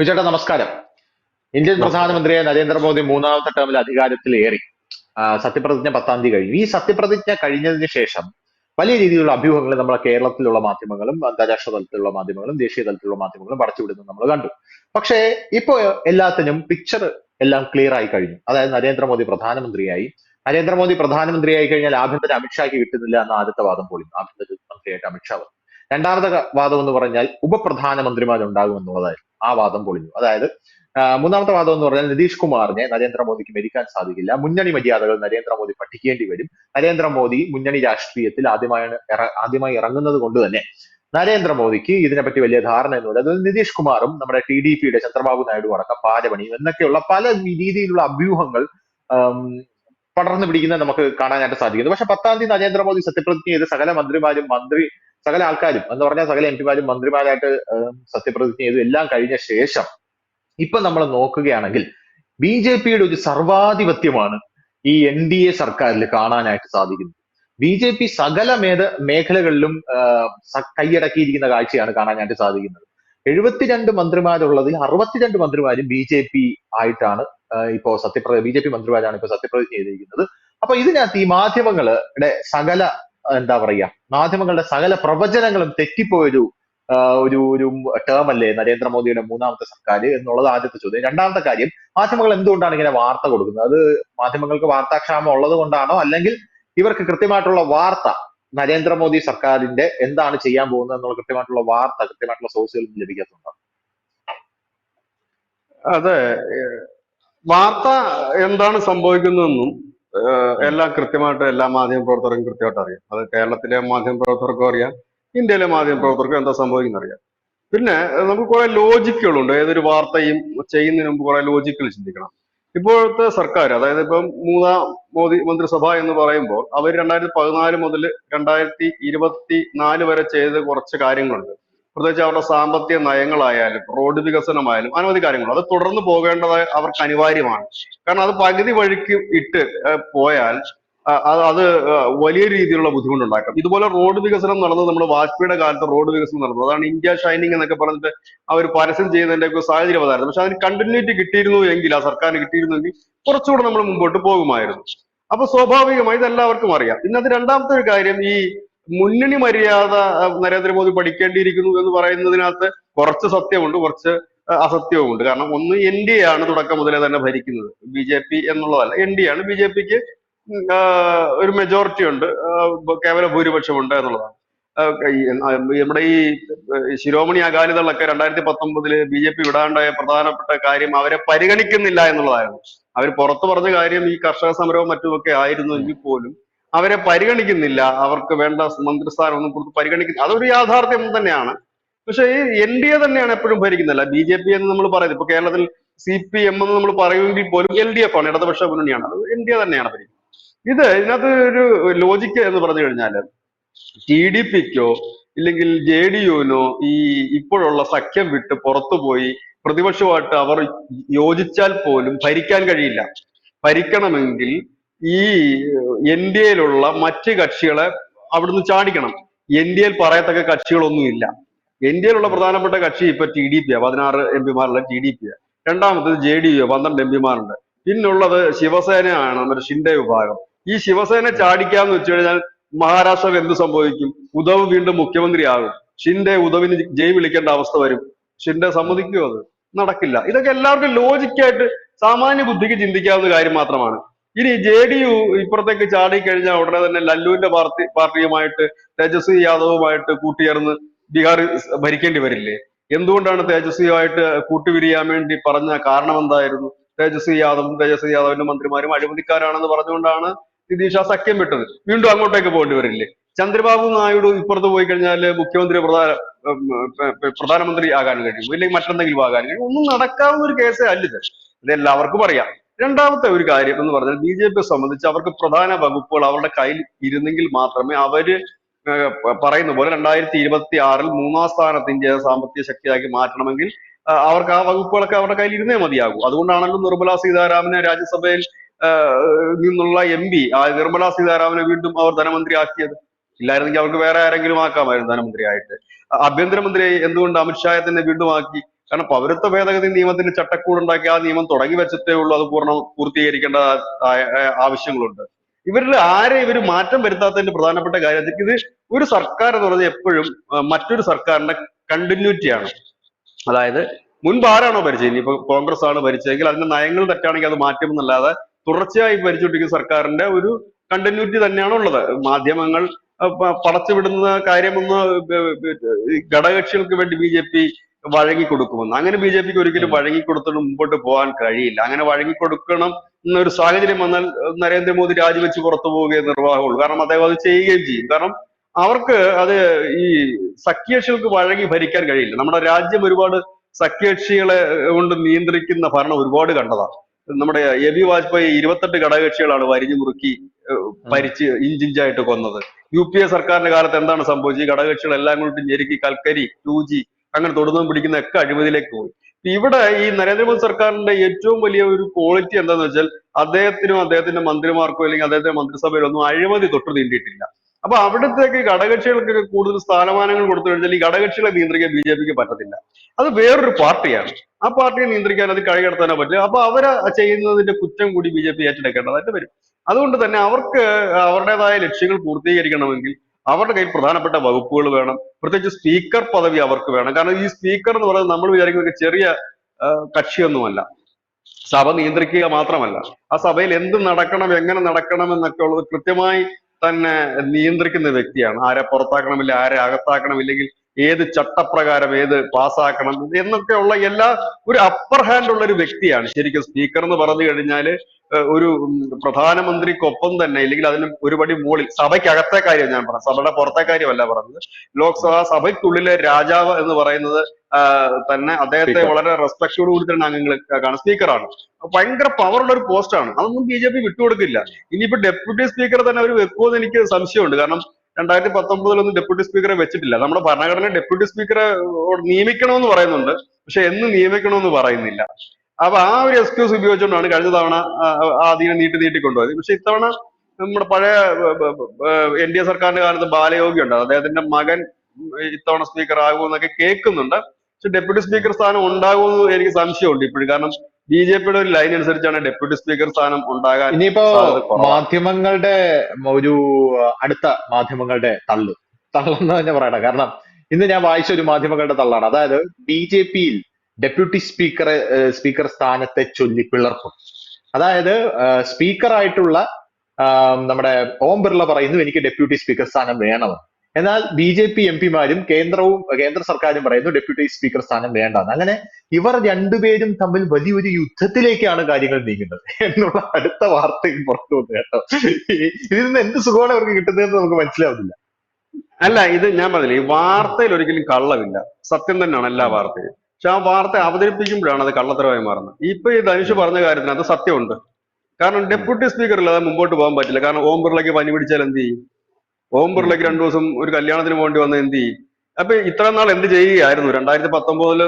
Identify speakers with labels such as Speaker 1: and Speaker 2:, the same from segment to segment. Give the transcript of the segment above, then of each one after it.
Speaker 1: വിജയേട്ടാ നമസ്കാരം. ഇന്ത്യൻ പ്രധാനമന്ത്രിയെ നരേന്ദ്രമോദി മൂന്നാമത്തെ ടേമിൽ അധികാരത്തിൽ ഏറി സത്യപ്രതിജ്ഞ പത്താം തീയതി കഴിഞ്ഞു. ഈ സത്യപ്രതിജ്ഞ കഴിഞ്ഞതിന് ശേഷം വലിയ രീതിയിലുള്ള അഭ്യൂഹങ്ങൾ നമ്മുടെ കേരളത്തിലുള്ള മാധ്യമങ്ങളും അന്താരാഷ്ട്ര തലത്തിലുള്ള മാധ്യമങ്ങളും ദേശീയ തലത്തിലുള്ള മാധ്യമങ്ങളും പടച്ചുവിടുന്നത് നമ്മൾ കണ്ടു. പക്ഷേ ഇപ്പോ എല്ലാത്തിനും പിക്ചർ എല്ലാം ക്ലിയർ ആയി കഴിഞ്ഞു. അതായത് നരേന്ദ്രമോദി പ്രധാനമന്ത്രിയായി. നരേന്ദ്രമോദി പ്രധാനമന്ത്രിയായി കഴിഞ്ഞാൽ ആഭ്യന്തര അമിത്ഷായ്ക്ക് കിട്ടുന്നില്ല എന്ന ആദ്യത്തെ വാദം പോലും ആഭ്യന്തര മന്ത്രിയായിട്ട് അമിത്ഷാ വന്നു. രണ്ടാമത്തെ വാദം എന്ന് പറഞ്ഞാൽ ഉപപ്രധാനമന്ത്രിമാരുണ്ടാകുമെന്നുള്ളതായിരുന്നു ആ വാദം പൊളിഞ്ഞു. അതായത് മൂന്നാമത്തെ വാദം എന്ന് പറഞ്ഞാൽ നിതീഷ് കുമാറിനെ നരേന്ദ്രമോദിക്ക് മരിക്കാൻ സാധിക്കില്ല. മുന്നണി മര്യാദകൾ നരേന്ദ്രമോദി പഠിക്കേണ്ടി വരും. നരേന്ദ്രമോദി മുന്നണി രാഷ്ട്രീയത്തിൽ ആദ്യമായാണ് ആദ്യമായി ഇറങ്ങുന്നത് കൊണ്ട് തന്നെ നരേന്ദ്രമോദിക്ക് ഇതിനെപ്പറ്റി വലിയ ധാരണയൊന്നുമില്ല അത് നിതീഷ് കുമാറും നമ്മുടെ ടി ഡി പിയുടെ ചന്ദ്രബാബു നായിഡു അടക്കം പാരപണിയും എന്നൊക്കെയുള്ള പല രീതിയിലുള്ള അഭ്യൂഹങ്ങൾ പടർന്നു പിടിക്കുന്നത് നമുക്ക് കാണാനായിട്ട് സാധിക്കുന്നു. പക്ഷെ പത്താം തീയതി നരേന്ദ്രമോദി സത്യപ്രതിജ്ഞ ചെയ്ത് സകല മന്ത്രിമാരും മന്ത്രി സകല ആൾക്കാരും എന്ന് പറഞ്ഞാൽ സകല എം പിമാരും മന്ത്രിമാരായിട്ട് സത്യപ്രതിജ്ഞ ചെയ്തു എല്ലാം കഴിഞ്ഞ ശേഷം ഇപ്പൊ നമ്മൾ നോക്കുകയാണെങ്കിൽ ബി ജെ പിയുടെ ഒരു സർവാധിപത്യമാണ് ഈ എൻ ഡി എ സർക്കാരിൽ കാണാനായിട്ട് സാധിക്കുന്നത്. ബി ജെ പി സകല മേധ മേഖലകളിലും കൈയടക്കിയിരിക്കുന്ന കാഴ്ചയാണ് കാണാനായിട്ട് സാധിക്കുന്നത്. എഴുപത്തിരണ്ട് മന്ത്രിമാരുള്ളതിൽ അറുപത്തിരണ്ട് മന്ത്രിമാരും ബി ജെ പി ആയിട്ടാണ് ഇപ്പോ സത്യപ്രതി ബി ജെ പി മന്ത്രിമാരാണ് ഇപ്പൊ സത്യപ്രതിജ്ഞ ചെയ്തിരിക്കുന്നത്. അപ്പൊ ഇതിനകത്ത് ഈ മാധ്യമങ്ങളുടെ സകല എന്താ പറയുക മാധ്യമങ്ങളുടെ സകല പ്രവചനങ്ങളും തെറ്റിപ്പോയൊരു ഒരു ഒരു ടേം അല്ലേ നരേന്ദ്രമോദിയുടെ മൂന്നാമത്തെ സർക്കാർ എന്നുള്ളത് ആദ്യത്തെ ചോദ്യം. രണ്ടാമത്തെ കാര്യം മാധ്യമങ്ങൾ എന്തുകൊണ്ടാണ് ഇങ്ങനെ വാർത്ത കൊടുക്കുന്നത്? അത് മാധ്യമങ്ങൾക്ക് വാർത്താക്ഷാമം ഉള്ളത് കൊണ്ടാണോ? അല്ലെങ്കിൽ ഇവർക്ക് കൃത്യമായിട്ടുള്ള വാർത്ത നരേന്ദ്രമോദി സർക്കാരിന്റെ എന്താണ് ചെയ്യാൻ പോകുന്നത് എന്നുള്ള കൃത്യമായിട്ടുള്ള വാർത്ത കൃത്യമായിട്ടുള്ള സോഴ്സുകളിൽ നിന്ന്
Speaker 2: അതെ വാർത്ത എന്താണ് സംഭവിക്കുന്നതെന്നും എല്ലാം കൃത്യമായിട്ട് എല്ലാ മാധ്യമ പ്രവർത്തകർക്കും കൃത്യമായിട്ട് അറിയാം. അത് കേരളത്തിലെ മാധ്യമ പ്രവർത്തകർക്കും അറിയാം ഇന്ത്യയിലെ മാധ്യമ പ്രവർത്തകർക്കും എന്താ സംഭവിക്കുന്നത് അറിയാം. പിന്നെ നമുക്ക് കുറെ ലോജിക്കുകളുണ്ട്. ഏതൊരു വാർത്തയും ചെയ്യുന്നതിന് മുമ്പ് കുറെ ലോജിക്കുകൾ ചിന്തിക്കണം. ഇപ്പോഴത്തെ സർക്കാർ അതായത് ഇപ്പം മൂന്നാം മോദി മന്ത്രിസഭ എന്ന് പറയുമ്പോൾ അവർ രണ്ടായിരത്തി പതിനാല് മുതൽ രണ്ടായിരത്തി ഇരുപത്തി നാല് വരെ ചെയ്ത കുറച്ച് കാര്യങ്ങളുണ്ട്. പ്രത്യേകിച്ച് അവരുടെ സാമ്പത്തിക നയങ്ങളായാലും റോഡ് വികസനമായാലും അനവധി കാര്യങ്ങൾ. അത് തുടർന്ന് പോകേണ്ടത് അവർക്ക് അനിവാര്യമാണ്. കാരണം അത് പകുതി വഴിക്ക് ഇട്ട് പോയാൽ അത് അത് വലിയ രീതിയിലുള്ള ബുദ്ധിമുട്ടുണ്ടാക്കും. ഇതുപോലെ റോഡ് വികസനം നടന്നത് നമ്മൾ വാജ്പേയിയുടെ കാലത്ത് റോഡ് വികസനം നടന്നത്. അതാണ് ഇന്ത്യ ഷൈനിങ് എന്നൊക്കെ പറഞ്ഞിട്ട് അവർ പരസ്യം ചെയ്യുന്നതിന്റെ ഒക്കെ സാഹചര്യം അതായിരുന്നു. പക്ഷെ അതിന് കണ്ടിന്യൂറ്റി കിട്ടിയിരുന്നു എങ്കിൽ ആ സർക്കാരിന് കിട്ടിയിരുന്നെങ്കിൽ കുറച്ചുകൂടെ നമ്മൾ മുമ്പോട്ട് പോകുമായിരുന്നു. അപ്പൊ സ്വാഭാവികമായി ഇത് എല്ലാവർക്കും അറിയാം. ഇന്നത്തെ രണ്ടാമത്തെ ഒരു കാര്യം ഈ മുന്നണി മര്യാദ നരേന്ദ്രമോദി പഠിക്കേണ്ടിയിരിക്കുന്നു എന്ന് പറയുന്നതിനകത്ത് കുറച്ച് സത്യമുണ്ട് കുറച്ച് അസത്യവുമുണ്ട്. കാരണം ഒന്ന് എൻ ഡി എ ആണ് തുടക്കം മുതലേ തന്നെ ഭരിക്കുന്നത്. ബി ജെ പി എന്നുള്ളതല്ല. എൻ ഡി ആണ് ബി ജെ പിക്ക് ഒരു മെജോറിറ്റി ഉണ്ട്. കേവല ഭൂരിപക്ഷമുണ്ട് എന്നുള്ളതാണ്. നമ്മുടെ ഈ ശിരോമണി അകാലിദളൊക്കെ രണ്ടായിരത്തി പത്തൊമ്പതിൽ ബി ജെ പി വിടാണ്ടായ പ്രധാനപ്പെട്ട കാര്യം അവരെ പരിഗണിക്കുന്നില്ല എന്നുള്ളതായിരുന്നു. അവർ പുറത്തു പറഞ്ഞ കാര്യം ഈ കർഷക സമരവും മറ്റുമൊക്കെ ആയിരുന്നു എങ്കിൽ പോലും അവരെ പരിഗണിക്കുന്നില്ല. അവർക്ക് വേണ്ട മന്ത്രിസ്ഥാനം ഒന്നും കൊടുത്ത് പരിഗണിക്കുന്ന അതൊരു യാഥാർത്ഥ്യം തന്നെയാണ്. പക്ഷേ ഈ എൻ ഡി എ തന്നെയാണ് എപ്പോഴും ഭരിക്കുന്നില്ല. ബി ജെ പി എന്ന് നമ്മൾ പറയുന്നത്. ഇപ്പൊ കേരളത്തിൽ സി പി എം എന്ന് നമ്മൾ പറയുമെങ്കിൽ പോലും എൽ ഡി എഫ് ആണ് ഇടതുപക്ഷ മുന്നണിയാണ്. അത് എൻ ഡി എ തന്നെയാണ് ഭരിക്കുന്നത്. ഇത് ഇതിനകത്ത് ഒരു ലോജിക്ക് എന്ന് പറഞ്ഞു കഴിഞ്ഞാൽ ടി ഡി പിക്കോ ഇല്ലെങ്കിൽ ജെ ഡി യുവിനോ ഈ ഇപ്പോഴുള്ള സഖ്യം വിട്ട് പുറത്തുപോയി പ്രതിപക്ഷമായിട്ട് അവർ യോജിച്ചാൽ പോലും ഭരിക്കാൻ കഴിയില്ല. ഭരിക്കണമെങ്കിൽ ഈ എൻ ഡി എയിലുള്ള മറ്റ് കക്ഷികളെ അവിടുന്ന് ചാടിക്കണം. എൻ ഡി എയിൽ പറയത്തക്ക കക്ഷികളൊന്നുമില്ല. എൻ ഡി എയിലുള്ള പ്രധാനപ്പെട്ട കക്ഷി ഇപ്പൊ ടി ഡി പി പതിനാറ് എം പിമാരുള്ള ടി ഡി പി രണ്ടാമത്തത് ജെ ഡി യു പന്ത്രണ്ട് എം പിമാരുണ്ട് പിന്നുള്ളത് ശിവസേനയാണ് നമ്മുടെ ഷിൻഡെ വിഭാഗം. ഈ ശിവസേന ചാടിക്കാന്ന് വെച്ച് കഴിഞ്ഞാൽ മഹാരാഷ്ട്രയിൽ എന്ത് സംഭവിക്കും? ഉദ്ധവ് വീണ്ടും മുഖ്യമന്ത്രിയാകും. ഷിൻഡെ ഉദ്ധവിന് ജയ് വിളിക്കേണ്ട അവസ്ഥ വരും. ഷിൻഡെ സമ്മതിക്കുമോ അത്? നടക്കില്ല. ഇതൊക്കെ എല്ലാവർക്കും ലോജിക്കായിട്ട് സാമാന്യ ബുദ്ധിക്ക് ചിന്തിക്കാവുന്ന കാര്യം മാത്രമാണ്. ഇനി ജെ ഡി യു ഇപ്പുറത്തേക്ക് ചാടി കഴിഞ്ഞ ഉടനെ തന്നെ ലല്ലുവിന്റെ പാർട്ടി പാർട്ടിയുമായിട്ട് തേജസ്വി യാദവുമായിട്ട് കൂട്ടിയേർന്ന് ബീഹാർ ഭരിക്കേണ്ടി വരില്ലേ? എന്തുകൊണ്ടാണ് തേജസ്വിയുമായിട്ട് കൂട്ടുപിരിയാൻ വേണ്ടി പറഞ്ഞ കാരണം എന്തായിരുന്നു? തേജസ്വി യാദവും തേജസ്വി യാദവിന്റെ മന്ത്രിമാരും അഴിമതിക്കാരാണെന്ന് പറഞ്ഞുകൊണ്ടാണ് നിതീഷ് ആ സഖ്യം വിട്ടത്. വീണ്ടും അങ്ങോട്ടേക്ക് പോകേണ്ടി വരില്ലേ? ചന്ദ്രബാബു നായിഡു ഇപ്പുറത്ത് പോയി കഴിഞ്ഞാൽ മുഖ്യമന്ത്രി പ്രധാന പ്രധാനമന്ത്രി ആകാൻ കഴിയും ഇല്ലെങ്കിൽ മറ്റെന്തെങ്കിലും ആകാൻ കഴിയും ഒന്നും നടക്കാവുന്ന ഒരു കേസേ അല്ലിത് ഇത്. എല്ലാവർക്കും അറിയാം. രണ്ടാമത്തെ ഒരു കാര്യം എന്ന് പറഞ്ഞാൽ ബി ജെ പിയെ സംബന്ധിച്ച് അവർക്ക് പ്രധാന വകുപ്പുകൾ അവരുടെ കയ്യിൽ ഇരുന്നെങ്കിൽ മാത്രമേ അവർ പറയുന്ന പോലെ രണ്ടായിരത്തി ഇരുപത്തി ആറിൽ മൂന്നാം സ്ഥാനത്ത് ഇന്ത്യയെ സാമ്പത്തിക ശക്തിയാക്കി മാറ്റണമെങ്കിൽ അവർക്ക് ആ വകുപ്പുകളൊക്കെ അവരുടെ കയ്യിൽ ഇരുന്നേ മതിയാകൂ. അതുകൊണ്ടാണല്ലോ നിർമ്മല സീതാരാമനെ രാജ്യസഭയിൽ നിന്നുള്ള എം പി ആ നിർമ്മല സീതാരാമനെ വീണ്ടും അവർ ധനമന്ത്രി ആക്കിയത് ഇല്ലായിരുന്നെങ്കിൽ അവർക്ക് വേറെ ആരെങ്കിലും ആക്കാമായിരുന്നു ധനമന്ത്രിയായിട്ട്. ആഭ്യന്തരമന്ത്രി എന്തുകൊണ്ട് അമിത്ഷായെ തന്നെ വീണ്ടും ആക്കി? കാരണം പൗരത്വ ഭേദഗതി നിയമത്തിന് ചട്ടക്കൂടുണ്ടാക്കി ആ നിയമം തുടങ്ങി വെച്ചിട്ടേ ഉള്ളൂ അത് പൂർണ പൂർത്തീകരിക്കേണ്ട ആവശ്യങ്ങളുണ്ട്. ഇവരിൽ ആരെ ഇവർ മാറ്റം വരുത്താത്തതിന്റെ പ്രധാനപ്പെട്ട കാര്യം ഇത് ഒരു സർക്കാർ എന്ന് പറഞ്ഞാൽ എപ്പോഴും മറ്റൊരു സർക്കാരിന്റെ കണ്ടിന്യൂറ്റിയാണ് അതായത് മുൻപ് ആരാണോ ഭരിച്ചത്? ഇനിയിപ്പോ കോൺഗ്രസ് ആണ് ഭരിച്ചതെങ്കിൽ അതിന്റെ നയങ്ങൾ തെറ്റാണെങ്കിൽ അത് മാറ്റുമെന്നല്ലാതെ തുടർച്ചയായി ഭരിച്ചുകൊണ്ടിരിക്കുന്ന സർക്കാരിന്റെ ഒരു കണ്ടിന്യൂറ്റി തന്നെയാണ് ഉള്ളത്. മാധ്യമങ്ങൾ പടച്ചുവിടുന്ന കാര്യമൊന്ന് ഘടകക്ഷികൾക്ക് വേണ്ടി ബി ജെ പി വഴങ്ങിക്കൊടുക്കുമെന്ന്. അങ്ങനെ ബി ജെ പിക്ക് ഒരിക്കലും വഴങ്ങി കൊടുത്തിട്ട് മുമ്പോട്ട് പോകാൻ കഴിയില്ല. അങ്ങനെ വഴങ്ങി കൊടുക്കണം എന്നൊരു സാഹചര്യം വന്നാൽ മോദി നരേന്ദ്രമോദി രാജിവെച്ച് പുറത്തു പോവുകയേ നിർവാഹമുള്ളൂ. കാരണം അദ്ദേഹം അത് ചെയ്യുകയും ചെയ്യും. കാരണം അവർക്ക് അത് ഈ സഖ്യകക്ഷികൾക്ക് വഴങ്ങി ഭരിക്കാൻ കഴിയില്ല. നമ്മുടെ രാജ്യം ഒരുപാട് സഖ്യകക്ഷികളെ കൊണ്ട് നിയന്ത്രിക്കുന്ന ഭരണം ഒരുപാട് കണ്ടതാണ്. നമ്മുടെ എ ബി വാജ്പേയി ഇരുപത്തെട്ട് ഘടകകക്ഷികളാണ് വരിഞ്ഞു മുറുക്കി ഭരിച്ച് ഇഞ്ചിഞ്ചായിട്ട് കൊന്നത്. യു പി എ സർക്കാരിന്റെ കാലത്ത് എന്താണ് സംഭവിച്ചത്? ഈ ഘടകകക്ഷികൾ എല്ലാം കൂടി ഞെരുക്കി കൽക്കരി ടു ജി അങ്ങനെ തൊടുന്നതും പിടിക്കുന്ന ഒക്കെ അഴിമതിയിലേക്ക് പോയി. ഇവിടെ ഈ നരേന്ദ്രമോദി സർക്കാരിന്റെ ഏറ്റവും വലിയ ഒരു ക്വാളിറ്റി എന്താന്ന് വെച്ചാൽ അദ്ദേഹത്തിനും അദ്ദേഹത്തിന്റെ മന്ത്രിമാർക്കോ അല്ലെങ്കിൽ അദ്ദേഹത്തിന്റെ മന്ത്രിസഭയിലോ ഒന്നും അഴിമതി തൊട്ട് തീണ്ടിയിട്ടില്ല അപ്പൊ അവിടത്തേക്ക് ഘടകക്ഷികൾക്ക് കൂടുതൽ സ്ഥാനമാനങ്ങൾ കൊടുത്തു കഴിഞ്ഞാൽ ഈ ഘടകകക്ഷികളെ നിയന്ത്രിക്കാൻ ബി ജെ പിക്ക് പറ്റത്തില്ല. അത് വേറൊരു പാർട്ടിയാണ്. ആ പാർട്ടിയെ നിയന്ത്രിക്കാൻ അത് കഴികടത്താനോ പറ്റില്ല. അപ്പൊ അവർ ചെയ്യുന്നതിന്റെ കുറ്റം കൂടി ബി ജെ പി ഏറ്റെടുക്കേണ്ടതായിട്ട് വരും. അതുകൊണ്ട് തന്നെ അവർക്ക് അവരുടേതായ ലക്ഷ്യങ്ങൾ പൂർത്തീകരിക്കണമെങ്കിൽ അവരുടെ കയ്യിൽ പ്രധാനപ്പെട്ട വകുപ്പുകൾ വേണം. പ്രത്യേകിച്ച് സ്പീക്കർ പദവി അവർക്ക് വേണം. കാരണം ഈ സ്പീക്കർ എന്ന് പറയുന്നത് നമ്മൾ വിചാരിക്കുന്ന ഒരു ചെറിയ കക്ഷിയൊന്നുമല്ല. സഭ നിയന്ത്രിക്കുക മാത്രമല്ല. ആ സഭയിൽ എന്ത് നടക്കണം എങ്ങനെ നടക്കണം എന്നൊക്കെ ഉള്ളത് കൃത്യമായി തന്നെ നിയന്ത്രിക്കുന്ന വ്യക്തിയാണ്. ആരെ പുറത്താക്കണമില്ല ആരെ അകത്താക്കണം ഇല്ലെങ്കിൽ ഏത് ചട്ടപ്രകാരം ഏത് പാസ്സാക്കണം എന്നൊക്കെയുള്ള എല്ലാ ഒരു അപ്പർ ഹാൻഡ് ഉള്ള ഒരു വ്യക്തിയാണ്. ശരിക്കും സ്പീക്കർ എന്ന് പറഞ്ഞു കഴിഞ്ഞാൽ ഒരു പ്രധാനമന്ത്രിക്കൊപ്പം തന്നെ ഇല്ലെങ്കിൽ അതിന് ഒരുപടി മുകളിൽ സഭയ്ക്കകത്തെ കാര്യം ഞാൻ പറഞ്ഞു സഭയുടെ പുറത്തെ കാര്യമല്ല പറഞ്ഞത്. ലോക്സഭാ സഭയ്ക്കുള്ളിലെ രാജാവ് എന്ന് പറയുന്നത് തന്നെ അദ്ദേഹത്തെ. വളരെ റെസ്പെക്ടോട് കൂടി തന്നെ അംഗങ്ങൾ കാണും. സ്പീക്കറാണ് ഭയങ്കര പവറുള്ള ഒരു പോസ്റ്റാണ് അതൊന്നും ബി ജെ പി വിട്ടുകൊടുക്കില്ല ഇനിയിപ്പോ ഡെപ്യൂട്ടി സ്പീക്കർ തന്നെ അവർ വെക്കുമെന്ന് എനിക്ക് സംശയമുണ്ട്. കാരണം രണ്ടായിരത്തി പത്തൊമ്പതിലൊന്നും ഡെപ്യൂട്ടി സ്പീക്കറെ വെച്ചിട്ടില്ല. നമ്മുടെ ഭരണഘടന ഡെപ്യൂട്ടി സ്പീക്കറെ നിയമിക്കണമെന്ന് പറയുന്നുണ്ട്. പക്ഷെ എന്ന് നിയമിക്കണമെന്ന് പറയുന്നില്ല. അപ്പൊ ആ ഒരു എക്സ്ക്യൂസ് ഉപയോഗിച്ചുകൊണ്ടാണ് കഴിഞ്ഞ തവണ അതിനെ നീട്ടി നീട്ടി കൊണ്ടുപോയത് പക്ഷെ ഇത്തവണ നമ്മുടെ പഴയ എൻ ഡി എ സർക്കാരിന്റെ കാലത്ത് ബാലയോഗി ഉണ്ട് അദ്ദേഹത്തിന്റെ മകൻ ഇത്തവണ സ്പീക്കർ ആകുമെന്നൊക്കെ കേൾക്കുന്നുണ്ട്. പക്ഷെ ഡെപ്യൂട്ടി സ്പീക്കർ സ്ഥാനം ഉണ്ടാകുമെന്ന് എനിക്ക് സംശയമുണ്ട് ഇപ്പോഴും. കാരണം ബി ജെ പിയുടെ ഒരു ലൈൻ അനുസരിച്ചാണ് ഡെപ്യൂട്ടി സ്പീക്കർ സ്ഥാനം ഉണ്ടാകാൻ
Speaker 1: ഇനിയിപ്പോ മാധ്യമങ്ങളുടെ ഒരു അടുത്ത മാധ്യമങ്ങളുടെ തള്ളു. തള്ളെന്ന് തന്നെ പറയണം കാരണം ഇന്ന് ഞാൻ വായിച്ച ഒരു മാധ്യമങ്ങളുടെ തള്ളാണ്. അതായത് ബി ജെ പിയിൽ ഡെപ്യൂട്ടി സ്പീക്കർ സ്പീക്കർ സ്ഥാനത്തെ ചൊല്ലി പിളർപ്പും അതായത് സ്പീക്കറായിട്ടുള്ള നമ്മുടെ ഓം ബിർള പറയുന്നു എനിക്ക് ഡെപ്യൂട്ടി സ്പീക്കർ സ്ഥാനം വേണമെന്ന് എന്നാൽ ബി ജെ പി എം പിമാരും കേന്ദ്രവും കേന്ദ്ര സർക്കാരും പറയുന്നു ഡെപ്യൂട്ടി സ്പീക്കർ സ്ഥാനം വേണ്ടെന്ന്. അങ്ങനെ ഇവർ രണ്ടുപേരും തമ്മിൽ വലിയൊരു യുദ്ധത്തിലേക്കാണ് കാര്യങ്ങൾ നീങ്ങുന്നത് എന്നുള്ള അടുത്ത വാർത്തയും പുറത്തു വന്നു കേട്ടോ. ഇതിൽ നിന്ന് എന്ത് സുഖമാണ് അവർക്ക് കിട്ടുന്നതെന്ന് നമുക്ക് മനസ്സിലാവുന്നില്ല.
Speaker 2: അല്ല ഇത് ഞാൻ പറഞ്ഞില്ല ഈ വാർത്തയിൽ ഒരിക്കലും കള്ളമില്ല. സത്യം തന്നെയാണ് എല്ലാ വാർത്തയും പക്ഷെ ആ വാർത്ത അവതരിപ്പിക്കുമ്പോഴാണ് അത് കള്ളത്തരമായി മാറുന്നത്. ഇപ്പൊ ഈ ധനുഷ് പറഞ്ഞ കാര്യത്തിന് അത് സത്യമുണ്ട്. കാരണം ഡെപ്യൂട്ടി സ്പീക്കർ ഇല്ലാതെ മുമ്പോട്ട് പോകാൻ പറ്റില്ല. കാരണം ഓം ബിർളയ്ക്ക് പനി പിടിച്ചാൽ എന്ത് ചെയ്യും? ഓം ബിർളയ്ക്ക് രണ്ടു ദിവസം ഒരു കല്യാണത്തിന് പോകേണ്ടി വന്ന എന്ത് ചെയ്യും? അപ്പൊ ഇത്ര നാൾ എന്ത് ചെയ്യുകയായിരുന്നു? രണ്ടായിരത്തി പത്തൊമ്പതിൽ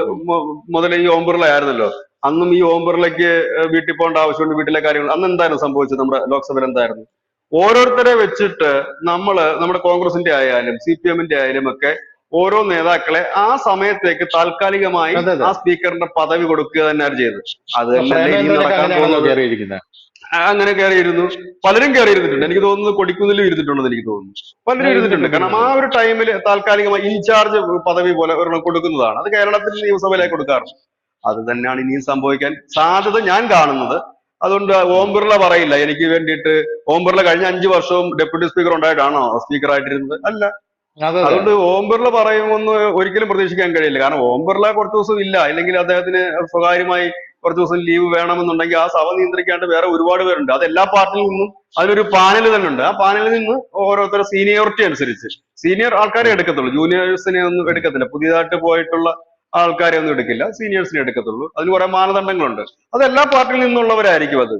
Speaker 2: മുതൽ ഈ ഓം ബിർള ആയിരുന്നല്ലോ. അന്നും ഈ ഓം ബിർളയ്ക്ക് വീട്ടിൽ പോകേണ്ട ആവശ്യമുണ്ട് വീട്ടിലെ കാര്യങ്ങൾ. അന്ന് എന്തായിരുന്നു സംഭവിച്ചത് നമ്മുടെ ലോക്സഭയിൽ എന്തായിരുന്നു? ഓരോരുത്തരെ വെച്ചിട്ട് നമ്മൾ നമ്മുടെ കോൺഗ്രസിന്റെ ആയാലും സി പി എമ്മിന്റെ ആയാലും ഒക്കെ ഓരോ നേതാക്കളെ ആ സമയത്തേക്ക് താൽക്കാലികമായി. ആ സ്പീക്കറിന്റെ പദവി കൊടുക്കുക തന്നെയാണ് ചെയ്തത്. അത് തന്നെ ഇനി നടക്കാൻ പോകുന്നത്?
Speaker 1: കയറിയിരിക്കുന്നത്
Speaker 2: ആ, അങ്ങനെ കയറിയിരുന്നു പലരും കയറിയിരുന്നിട്ടുണ്ട് എനിക്ക് തോന്നുന്നു കൊടിക്കുന്നിലും ഇരുന്നിട്ടുണ്ടെന്ന് എനിക്ക് തോന്നുന്നു. പലരും ഇരുന്നിട്ടുണ്ട്. കാരണം ആ ഒരു ടൈമിൽ താൽക്കാലികമായി ഇൻചാർജ് പദവി പോലെ ഒരെണ്ണം കൊടുക്കുന്നതാണ്. അത് കേരളത്തിൽ നിയമസഭയിലേക്ക് കൊടുക്കാറുണ്ട്. അത് തന്നെയാണ് ഇനിയും സംഭവിക്കാൻ സാധ്യത ഞാൻ കാണുന്നത്. അതുകൊണ്ട് ഓം ബിർള പറയില്ല. എനിക്ക് വേണ്ടിയിട്ട് ഓം ബിർള കഴിഞ്ഞ അഞ്ചു വർഷവും ഡെപ്യൂട്ടി സ്പീക്കർ ഉണ്ടായിട്ടാണോ സ്പീക്കർ ആയിട്ടിരുന്നത്? അല്ല.
Speaker 1: അതെ അതെ.
Speaker 2: അതുകൊണ്ട് ഓം ബിർള പറയുമെന്ന് ഒരിക്കലും പ്രതീക്ഷിക്കാൻ കഴിയില്ല. കാരണം ഓം ബിർള കുറച്ച് ദിവസം ഇല്ല. അല്ലെങ്കിൽ അദ്ദേഹത്തിന് സ്വകാര്യമായി കുറച്ച് ദിവസം ലീവ് വേണമെന്നുണ്ടെങ്കിൽ ആ സഭ നിയന്ത്രിക്കാണ്ട് വേറെ ഒരുപാട് പേരുണ്ട്. അത് എല്ലാ പാർട്ടിയിൽ നിന്നും അതിനൊരു പാനൽ തന്നെ ഉണ്ട്. ആ പാനലിൽ നിന്ന് ഓരോരുത്തരുടെ സീനിയോറിറ്റി അനുസരിച്ച്. സീനിയർ ആൾക്കാരെ എടുക്കത്തുള്ളൂ. ജൂനിയേഴ്സിനെ ഒന്നും എടുക്കത്തില്ല. പുതിയതായിട്ട് പോയിട്ടുള്ള ആൾക്കാരെ ഒന്നും എടുക്കില്ല. സീനിയേഴ്സിനെ എടുക്കത്തുള്ളൂ. അതിന് കുറെ മാനദണ്ഡങ്ങളുണ്ട്. അത് എല്ലാ പാർട്ടിയിൽ നിന്നുള്ളവരായിരിക്കും അത്.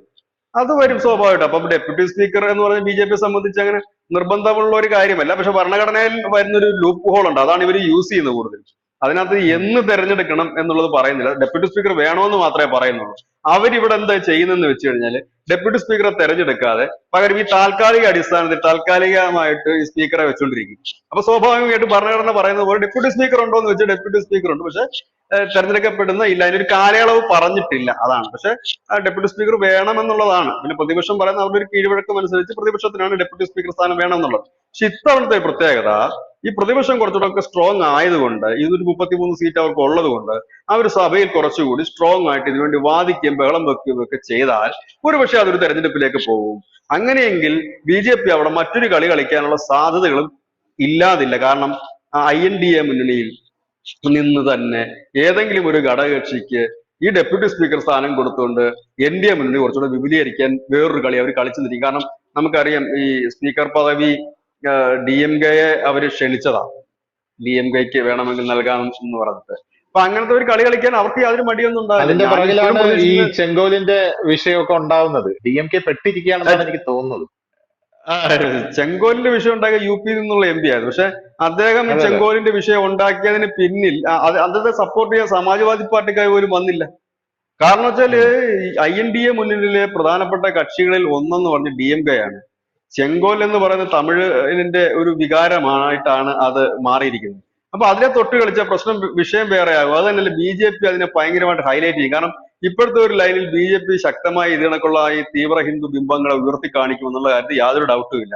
Speaker 2: അത് വരും സ്വാഭാവികമായിട്ട്. അപ്പം ഡെപ്യൂട്ടി സ്പീക്കർ എന്ന് പറഞ്ഞ ബി ജെ പിയെ സംബന്ധിച്ച് അങ്ങനെ നിർബന്ധമുള്ള ഒരു കാര്യമല്ല. പക്ഷെ ഭരണഘടനയിൽ വരുന്നൊരു ലൂപ്പ് ഹോൾ ഉണ്ട്. അതാണ് ഇവർ യൂസ് ചെയ്യുന്നത് കൂടുതൽ അതിനകത്ത് എന്ന് തെരഞ്ഞെടുക്കണം എന്നുള്ളത് പറയുന്നില്ല. ഡെപ്യൂട്ടി സ്പീക്കർ വേണമെന്ന് മാത്രമേ പറയുന്നുള്ളൂ. അവരിവിടെ എന്താ ചെയ്യുന്നതെന്ന് വെച്ച് കഴിഞ്ഞാൽ ഡെപ്യൂട്ടി സ്പീക്കറെ തെരഞ്ഞെടുക്കാതെ പകരം ഈ താൽക്കാലിക അടിസ്ഥാനത്തിൽ താൽക്കാലികമായിട്ട് ഈ സ്പീക്കറെ വെച്ചുകൊണ്ടിരിക്കും അപ്പൊ സ്വാഭാവികമായിട്ട് ഭരണഘടന പറയുന്നത് പോലെ ഡെപ്യൂട്ടി സ്പീക്കർ ഉണ്ടോ എന്ന് വെച്ചാൽ ഡെപ്യൂട്ടി സ്പീക്കർ ഉണ്ട്. പക്ഷെ തെരഞ്ഞെടുക്കപ്പെടുന്ന ഇല്ല. അതിനൊരു കാലയളവ് പറഞ്ഞിട്ടില്ല. അതാണ്. പക്ഷെ ഡെപ്യൂട്ടി സ്പീക്കർ വേണമെന്നുള്ളതാണ്. പിന്നെ പ്രതിപക്ഷം പറയുന്ന അവരുടെ ഒരു കീഴ്വഴക്കം അനുസരിച്ച് പ്രതിപക്ഷത്തിനാണ് ഡെപ്യൂട്ടി സ്പീക്കർ സ്ഥാനം വേണമെന്നുള്ളത്. പക്ഷെ ഇത്തവണത്തെ പ്രത്യേകത ഈ പ്രതിപക്ഷം കുറച്ചുകൂടെ സ്ട്രോങ് ആയതുകൊണ്ട് ഇതൊരു മുപ്പത്തിമൂന്ന് സീറ്റ് അവർക്ക് ഉള്ളത് കൊണ്ട് അവർ സഭയിൽ കുറച്ചുകൂടി സ്ട്രോങ് ആയിട്ട് ഇതിനുവേണ്ടി വാദിക്കുകയും ബഹളം വെക്കുകയും ഒക്കെ ചെയ്താൽ ഒരുപക്ഷെ അതൊരു തെരഞ്ഞെടുപ്പിലേക്ക് പോകും. അങ്ങനെയെങ്കിൽ ബി ജെ പി അവിടെ മറ്റൊരു കളി കളിക്കാനുള്ള സാധ്യതകളും ഇല്ലാതില്ല. കാരണം ഐ എൻ ഡി എ മുന്നണിയിൽ നിന്ന് തന്നെ ഏതെങ്കിലും ഒരു ഘടകകക്ഷിക്ക് ഈ ഡെപ്യൂട്ടി സ്പീക്കർ സ്ഥാനം കൊടുത്തുകൊണ്ട് എൻ ഡി എ മുന്നണി കുറച്ചുകൂടെ വിപുലീകരിക്കാൻ വേറൊരു കളി അവർ കളിച്ചു കാരണം നമുക്കറിയാം ഈ സ്പീക്കർ പദവി ഡി എം കെയെ അവർ ക്ഷണിച്ചതാ. ഡി എം കെക്ക് വേണമെങ്കിൽ നൽകാം എന്ന് പറഞ്ഞിട്ട്. അപ്പൊ അങ്ങനത്തെ ഒരു കളി കളിക്കാൻ അവർക്ക് യാതൊരു മടിയൊന്നും
Speaker 1: അതിന്റെ പുറകിലാണ് ഈ ചെങ്കോലിന്റെ വിഷയമൊക്കെ ഉണ്ടാവുന്നത്. ഡി എം കെ പെട്ടിരിക്കുകയാണെന്നാണ് എനിക്ക് തോന്നുന്നത്.
Speaker 2: ചെങ്കോലിന്റെ വിഷയം ഉണ്ടാക്കിയ യു പി നിന്നുള്ള എം പി ആയിരുന്നു. പക്ഷെ അദ്ദേഹം. ചെങ്കോലിന്റെ വിഷയം ഉണ്ടാക്കിയതിന് പിന്നിൽ അദ്ദേഹത്തെ സപ്പോർട്ട് ചെയ്യാൻ സമാജ്വാദി പാർട്ടിക്കാർ പോലും വന്നില്ല. കാരണം വെച്ചാൽ ഐ എൻ ഡി എ മുന്നണിയിലെ പ്രധാനപ്പെട്ട കക്ഷികളിൽ ഒന്നെന്ന് പറഞ്ഞ് ഡി എം കെ ആണ് ചെങ്കോൽ എന്ന് പറയുന്ന തമിഴിന്റെ ഒരു വികാരമായിട്ടാണ് അത് മാറിയിരിക്കുന്നത്. അപ്പൊ അതിനെ തൊട്ട് കളിച്ച പ്രശ്നം വിഷയം വേറെയാകും. അത് തന്നെയല്ല ബി ജെ പി അതിനെ ഭയങ്കരമായിട്ട് ഹൈലൈറ്റ് ചെയ്യും. കാരണം ഇപ്പോഴത്തെ ഒരു ലൈനിൽ ബി ജെ പി ശക്തമായി ഇതിനൊക്കെയുള്ള ഈ തീവ്ര ഹിന്ദു ബിംബങ്ങളെ ഉയർത്തി കാണിക്കുമെന്നുള്ള കാര്യത്തിൽ യാതൊരു ഡൗട്ടും ഇല്ല.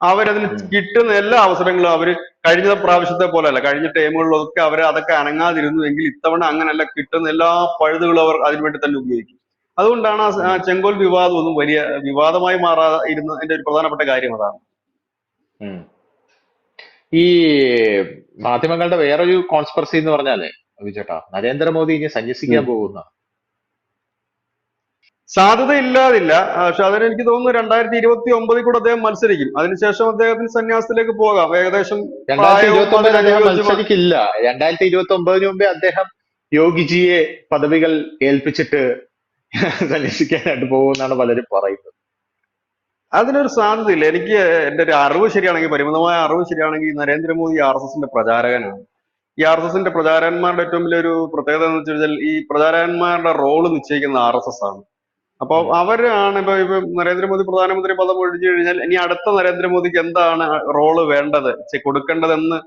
Speaker 2: അവരതിന് കിട്ടുന്ന എല്ലാ അവസരങ്ങളും അവർ കഴിഞ്ഞ പ്രാവശ്യത്തെ പോലെയല്ല കഴിഞ്ഞ ടൈമുകളിലൊക്കെ അവർ അതൊക്കെ അനങ്ങാതിരുന്നു എങ്കിൽ ഇത്തവണ അങ്ങനെയല്ല കിട്ടുന്ന എല്ലാ പഴുതുകളും അവർ അതിനുവേണ്ടി തന്നെ ഉപയോഗിക്കും. അതുകൊണ്ടാണ് ആ ചെങ്കോൽ വിവാദം ഒന്നും വലിയ വിവാദമായി മാറാതെ ഇരുന്നതിന്റെ ഒരു പ്രധാനപ്പെട്ട കാര്യം അതാണ്.
Speaker 1: ഈ മാധ്യമങ്ങളുടെ വേറൊരു കോൺസ്പെർസി എന്ന് പറഞ്ഞാൽ വിചേട്ടാ നരേന്ദ്രമോദി ഇനി സന്യസിക്കാൻ പോകുന്ന?
Speaker 2: സാധ്യത ഇല്ലാതില്ല ആ, പക്ഷെ അതിന് എനിക്ക് തോന്നുന്നു രണ്ടായിരത്തി ഇരുപത്തി ഒമ്പതിൽ കൂടെ അദ്ദേഹം മത്സരിക്കും. അതിനുശേഷം അദ്ദേഹത്തിന് സന്യാസത്തിലേക്ക് പോകാം. ഏകദേശം
Speaker 1: മത്സരിക്കില്ല രണ്ടായിരത്തി ഇരുപത്തി ഒമ്പതിന് മുമ്പേ അദ്ദേഹം യോഗിജിയെ പദവികൾ ഏൽപ്പിച്ചിട്ട് സന്യസിക്കാനായിട്ട് പോകുമെന്നാണ് പലരും പറയുന്നത്.
Speaker 2: അതിനൊരു സാധ്യതയില്ല. എനിക്ക് എന്റെ ഒരു അറിവ് ശരിയാണെങ്കിൽ പരിമിതമായ അറിവ് ശരിയാണെങ്കിൽ നരേന്ദ്രമോദി ആർ എസ് എസിന്റെ പ്രചാരകനാണ്. ഈ ആർ എസ് എസിന്റെ പ്രചാരകന്മാരുടെ ഏറ്റവും വലിയൊരു പ്രത്യേകത എന്ന് വെച്ചാൽ കഴിഞ്ഞാൽ ഈ പ്രചാരകന്മാരുടെ റോൾ നിശ്ചയിക്കുന്ന ആർ എസ് എസ് ആണ് അപ്പൊ. അവരാണ് ഇപ്പൊ ഇപ്പൊ നരേന്ദ്രമോദി പ്രധാനമന്ത്രി പദം ഒഴിഞ്ഞു കഴിഞ്ഞാൽ ഇനി അടുത്ത നരേന്ദ്രമോദിക്ക് എന്താണ് റോൾ വേണ്ടത്? കൊടുക്കേണ്ടതെന്ന്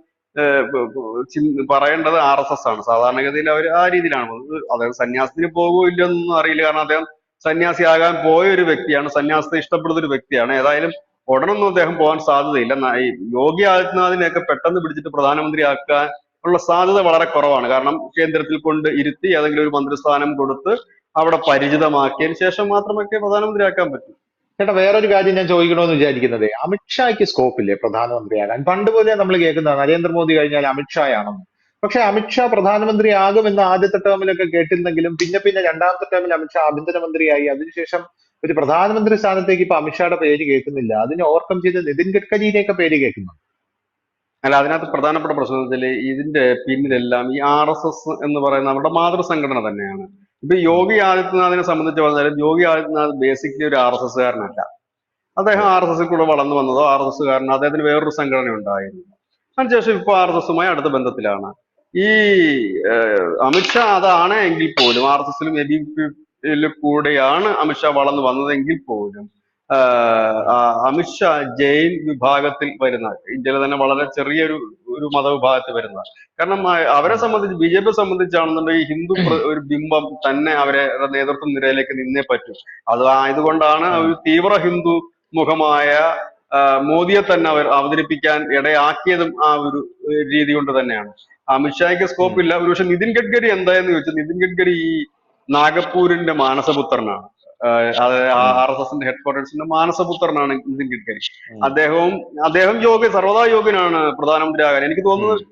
Speaker 2: പറയേണ്ടത് ആർ എസ് എസ് ആണ്. സാധാരണഗതിയിൽ അവർ ആ രീതിയിലാണ് അദ്ദേഹം സന്യാസത്തിന് പോകുമോ ഇല്ലയോ എന്നൊന്നും അറിയില്ല. കാരണം അദ്ദേഹം സന്യാസി ആകാൻ പോയ ഒരു വ്യക്തിയാണ്. സന്യാസത്തെ ഇഷ്ടപ്പെടുന്ന ഒരു വ്യക്തിയാണ്. ഏതായാലും ഉടനൊന്നും അദ്ദേഹം പോകാൻ സാധ്യതയില്ല. ഈ യോഗി ആദിത്യനാഥിനെയൊക്കെ പെട്ടെന്ന് പിടിച്ചിട്ട് പ്രധാനമന്ത്രി ആക്കാൻ ഉള്ള സാധ്യത വളരെ കുറവാണ്. കാരണം കേന്ദ്രത്തിൽ കൊണ്ട് ഇരുത്തി ഏതെങ്കിലും ഒരു മന്ത്രിസ്ഥാനം കൊടുത്ത് അവിടെ പരിചിതമാക്കിയതിന് ശേഷം മാത്രമൊക്കെ പ്രധാനമന്ത്രി ആക്കാൻ പറ്റൂ.
Speaker 1: ചേട്ടാ വേറൊരു കാര്യം ഞാൻ ചോദിക്കണമെന്ന് വിചാരിക്കുന്നത്. അമിത്ഷായ്ക്ക് സ്കോപ്പില്ലേ? പ്രധാനമന്ത്രിയാകാൻ. പണ്ട് പോലെ നമ്മൾ കേൾക്കുന്ന നരേന്ദ്രമോദി കഴിഞ്ഞാൽ അമിത്ഷായാണെന്ന് പക്ഷെ അമിത്ഷാ പ്രധാനമന്ത്രി ആകുമെന്ന് ആദ്യത്തെ ടേമിലൊക്കെ കേട്ടിരുന്നെങ്കിലും പിന്നെ പിന്നെ രണ്ടാമത്തെ ടേമിൽ അമിത്ഷാ ആഭ്യന്തരമന്ത്രിയായി. അതിനുശേഷം ഒരു പ്രധാനമന്ത്രി സ്ഥാനത്തേക്ക് ഇപ്പൊ അമിത്ഷായുടെ പേര് കേൾക്കുന്നില്ല. അതിനെ ഓവർകം ചെയ്ത് നിതിൻ ഗഡ്കരിയുടെയൊക്കെ പേര് കേൾക്കുന്നു
Speaker 2: അല്ല അതിനകത്ത് പ്രധാനപ്പെട്ട പ്രശ്നം എന്ന് വെച്ചാൽ ഇതിന്റെ പിന്നിലെല്ലാം ഈ ആർ എസ് എസ് എന്ന് പറയുന്ന നമ്മുടെ മാതൃസംഘടന തന്നെയാണ്. ഇപ്പൊ യോഗി ആദിത്യനാഥിനെ സംബന്ധിച്ച് പറഞ്ഞാലും യോഗി ആദിത്യനാഥ് ബേസിക്കലി ഒരു ആർ എസ് എസ് കാരനല്ല അദ്ദേഹം ആർ എസ് എസിൽ കൂടെ വളർന്നു വന്നതോ ആർ എസ് എസ് കാരനോ അദ്ദേഹത്തിന് വേറൊരു സംഘടന ഉണ്ടായിരുന്നു അതിനുശേഷം ഇപ്പൊ ആർ എസ് എസുമായി അടുത്ത ബന്ധത്തിലാണ്. ഈ അമിത്ഷാ അതാണ് എങ്കിൽ പോലും ആർ എസ് എസിലും എ ബി പിയിലും കൂടെയാണ് അമിത്ഷാ വളർന്നു വന്നതെങ്കിൽ പോലും അമിത്ഷാ ജെയിൻ വിഭാഗത്തിൽ വരുന്ന ഇന്ത്യയിലെ തന്നെ വളരെ ചെറിയൊരു ഒരു മതവിഭാഗത്തിൽ വരുന്ന. കാരണം അവരെ സംബന്ധിച്ച് ബി ജെ പി സംബന്ധിച്ചാണെന്നുണ്ടെങ്കിൽ ഹിന്ദു ഒരു ബിംബം തന്നെ അവരെ നേതൃത്വ നിരയിലേക്ക് നിന്നേ പറ്റും. അത് ആയതുകൊണ്ടാണ് ഒരു തീവ്ര ഹിന്ദു മുഖമായ മോദിയെ തന്നെ അവർ അവതരിപ്പിക്കാൻ ഇടയാക്കിയതും ആ ഒരു രീതി കൊണ്ട് തന്നെയാണ്. അമിത്ഷായ്ക്ക് സ്കോപ്പ് ഇല്ല. ഒരുപക്ഷെ നിതിൻ ഗഡ്കരി എന്തായെന്ന് ചോദിച്ചാൽ നിതിൻ ഗഡ്കരി ഈ നാഗപ്പൂരിന്റെ മാനസപുത്രനാണ്. ആർ എസ് എസിന്റെ ഹെഡ്ക്വാർട്ടേഴ്സിന്റെ മാനസപുത്രനാണ് നിതിൻ ഗഡ്കരി. അദ്ദേഹവും അദ്ദേഹം യോഗ്യ സർവതാ യോഗ്യനാണ് പ്രധാനമന്ത്രിയാകാൻ എനിക്ക് തോന്നുന്നത്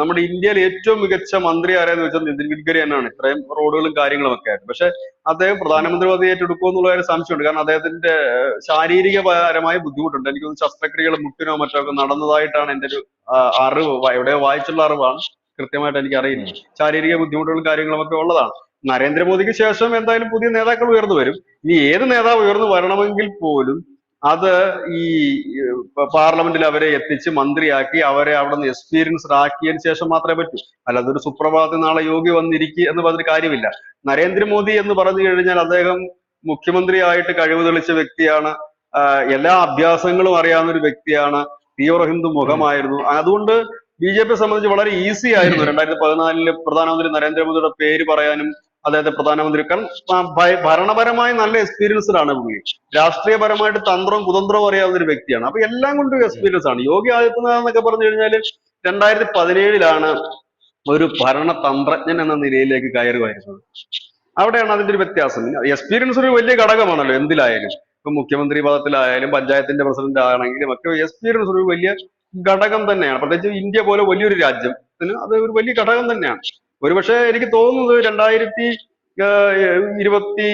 Speaker 2: നമ്മുടെ ഇന്ത്യയിൽ ഏറ്റവും മികച്ച മന്ത്രി ആരെന്ന് വെച്ചാൽ നിതിൻ ഗഡ്കരി തന്നെയാണ്. ഇത്രയും റോഡുകളും കാര്യങ്ങളും ഒക്കെ ആയിട്ട്. പക്ഷെ അദ്ദേഹം പ്രധാനമന്ത്രി പദവി ഏറ്റെടുക്കുക എന്നുള്ള ഒരു സംശയമുണ്ട്. കാരണം അദ്ദേഹത്തിന്റെ ശാരീരികപരമായ ബുദ്ധിമുട്ടുണ്ട്. എനിക്ക് തോന്നുന്നു ശസ്ത്രക്രിയകൾ മുട്ടിനോ മറ്റോ ഒക്കെ നടന്നതായിട്ടാണ് എന്റെ ഒരു അറിവ്. എവിടെയോ വായിച്ചുള്ള അറിവാണ്. കൃത്യമായിട്ട് എനിക്ക് അറിയില്ല ശാരീരിക ബുദ്ധിമുട്ടുകളും കാര്യങ്ങളും ഒക്കെ ഉള്ളതാണ്. നരേന്ദ്രമോദിക്ക് ശേഷം എന്തായാലും പുതിയ നേതാക്കൾ ഉയർന്നു വരും. ഇനി ഏത് നേതാവ് ഉയർന്നു വരണമെങ്കിൽ പോലും അത് ഈ പാർലമെന്റിൽ അവരെ എത്തിച്ച് മന്ത്രിയാക്കി അവരെ അവിടെ നിന്ന് എക്സ്പീരിയൻസ്ഡ് ആക്കിയതിനു ശേഷം മാത്രമേ പറ്റൂ. അല്ലാതെ ഒരു സുപ്രഭാതത്തിൽ നാളെ യോഗി വന്നിരിക്കുക എന്ന് പറഞ്ഞൊരു കാര്യമില്ല. നരേന്ദ്രമോദി എന്ന് പറഞ്ഞു കഴിഞ്ഞാൽ അദ്ദേഹം മുഖ്യമന്ത്രിയായിട്ട് കഴിവ് തെളിച്ച വ്യക്തിയാണ്. എല്ലാ അഭ്യാസങ്ങളും അറിയാവുന്ന ഒരു വ്യക്തിയാണ്. തീവ്ര ഹിന്ദു മുഖമായിരുന്നു. അതുകൊണ്ട് ബി ജെ പിയെ സംബന്ധിച്ച് വളരെ ഈസി ആയിരുന്നു. രണ്ടായിരത്തി പതിനാലിൽ പ്രധാനമന്ത്രി നരേന്ദ്രമോദിയുടെ പേര് പറയാനും അദ്ദേഹത്തെ പ്രധാനമന്ത്രി കാരണം ഭരണപരമായി നല്ല എക്സ്പീരിയൻസ്ഡ് ആണ് പുള്ളി. രാഷ്ട്രീയപരമായിട്ട് തന്ത്രവും കുതന്ത്രവും അറിയാവുന്ന ഒരു വ്യക്തിയാണ്. അപ്പൊ എല്ലാം കൊണ്ടും എക്സ്പീരിയൻസ് ആണ്. യോഗി ആദിത്യനാഥ് എന്നൊക്കെ പറഞ്ഞു കഴിഞ്ഞാൽ രണ്ടായിരത്തി പതിനേഴിലാണ് ഒരു ഭരണതന്ത്രജ്ഞൻ എന്ന നിലയിലേക്ക് കയറുമായിരുന്നത് അവിടെയാണ് അതിന്റെ ഒരു വ്യത്യാസം. എക്സ്പീരിയൻസ് ഒരു വലിയ ഘടകമാണല്ലോ എന്തിലായാലും. ഇപ്പൊ മുഖ്യമന്ത്രി പദത്തിലായാലും പഞ്ചായത്തിന്റെ പ്രസിഡന്റ് ആണെങ്കിലും ഒക്കെ എക്സ്പീരിയൻസ് ഒരു വലിയ ഘടകം തന്നെയാണ്. പ്രത്യേകിച്ച് ഇന്ത്യ പോലെ വലിയൊരു രാജ്യത്തിന് അത് ഒരു വലിയ ഘടകം തന്നെയാണ്. ഒരുപക്ഷെ എനിക്ക് തോന്നുന്നത് രണ്ടായിരത്തി ഇരുപത്തി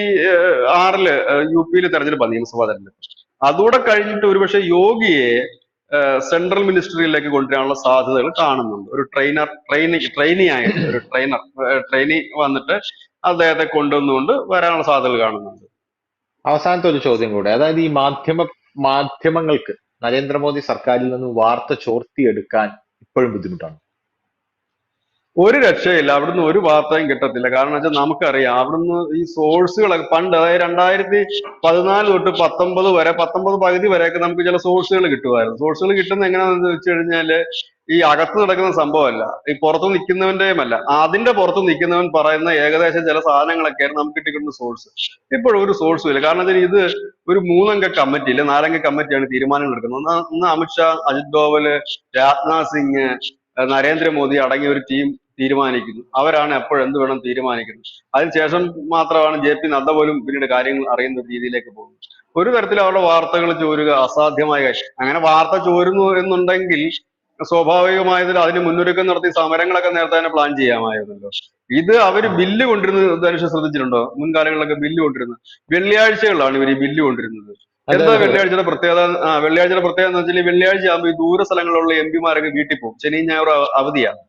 Speaker 2: ആറിൽ യു പിയിൽ തെരഞ്ഞെടുപ്പ് നിയമസഭാ തെരഞ്ഞെടുപ്പ്. അതുകൂടെ കഴിഞ്ഞിട്ട് ഒരുപക്ഷെ യോഗിയെ സെൻട്രൽ മിനിസ്ട്രിയിലേക്ക് കൊണ്ടുവരാനുള്ള സാധ്യതകൾ കാണുന്നുണ്ട്. ഒരു ട്രെയിനർ ട്രെയിനി ട്രെയിനി ആയിട്ട് ഒരു ട്രെയിനർ ട്രെയിനി വന്നിട്ട് അദ്ദേഹത്തെ കൊണ്ടുവന്നുകൊണ്ട് വരാനുള്ള സാധ്യതകൾ കാണുന്നുണ്ട്.
Speaker 1: അവസാനത്തെ ഒരു ചോദ്യം കൂടെ. അതായത് ഈ മാധ്യമ മാധ്യമങ്ങൾക്ക് നരേന്ദ്രമോദി സർക്കാരിൽ നിന്ന് വാർത്ത ചോർത്തിയെടുക്കാൻ ഇപ്പോഴും ബുദ്ധിമുട്ടാണ്?
Speaker 2: ഒരു രക്ഷയില്ല. അവിടുന്ന് ഒരു വാർത്തയും കിട്ടത്തില്ല. കാരണം വെച്ചാൽ നമുക്കറിയാം അവിടുന്ന് ഈ സോഴ്സുകളൊക്കെ പണ്ട് അതായത് രണ്ടായിരത്തി പതിനാല് തൊട്ട് പത്തൊമ്പത് വരെ പത്തൊമ്പത് പകുതി വരെയൊക്കെ നമുക്ക് ചില സോഴ്സുകൾ കിട്ടുമായിരുന്നു. സോഴ്സുകൾ കിട്ടുന്ന എങ്ങനെയാണെന്ന് വെച്ച് കഴിഞ്ഞാൽ ഈ അകത്ത് നടക്കുന്ന സംഭവമല്ല. ഈ പുറത്ത് നിൽക്കുന്നവന്റെയും അല്ല. അതിന്റെ പുറത്ത് നിൽക്കുന്നവൻ പറയുന്ന ഏകദേശം ചില സാധനങ്ങളൊക്കെയാണ് നമുക്ക് കിട്ടിക്കുന്ന സോഴ്സ്. ഇപ്പോഴും ഒരു സോഴ്സും ഇല്ല. കാരണം ഇത് ഒരു മൂന്നംഗ കമ്മിറ്റി ഇല്ല നാലംഗ കമ്മിറ്റിയാണ് തീരുമാനങ്ങൾ എടുക്കുന്നത്. ഒന്ന് അമിത്ഷാ അജിത് ഡോവൽ രാജ്നാഥ് സിംഗ് നരേന്ദ്രമോദി അടങ്ങിയ ഒരു ടീം തീരുമാനിക്കുന്നു. അവരാണ് എപ്പോഴെന്ത് വേണം തീരുമാനിക്കുന്നത്. അതിനുശേഷം മാത്രമാണ് ജെ പി നദ്ദ പോലും പിന്നീട് കാര്യങ്ങൾ അറിയുന്ന രീതിയിലേക്ക് പോകുന്നത്. ഒരു തരത്തിൽ അവരുടെ വാർത്തകൾ ചോരുക അസാധ്യമായ കാര്യം. അങ്ങനെ വാർത്ത ചോരുന്നു എന്നുണ്ടെങ്കിൽ സ്വാഭാവികമായതിൽ അതിന് മുന്നൊരുക്കം നടത്തി സമരങ്ങളൊക്കെ നേരത്തെ തന്നെ പ്ലാൻ ചെയ്യാമായിരുന്നല്ലോ. ഇത് അവർ ബില്ല് കൊണ്ടിരുന്നത് ധനുഷ് ശ്രദ്ധിച്ചിട്ടുണ്ടോ? മുൻകാലങ്ങളിലൊക്കെ ബില്ല് കൊണ്ടിരുന്നത് വെള്ളിയാഴ്ചകളിലാണ് ഇവർ ഈ ബില്ല് കൊണ്ടിരുന്നത് എന്താ. വെള്ളിയാഴ്ചയുടെ പ്രത്യേകത? ആ വെള്ളിയാഴ്ചയുടെ പ്രത്യേകത എന്ന് വെച്ചാൽ വെള്ളിയാഴ്ച ആകുമ്പോൾ ഈ ദൂര സ്ഥലങ്ങളിലുള്ള എം പിമാരൊക്കെ വീട്ടിൽ പോകും. ശനിയും ഞായറും അവധിയാണ്.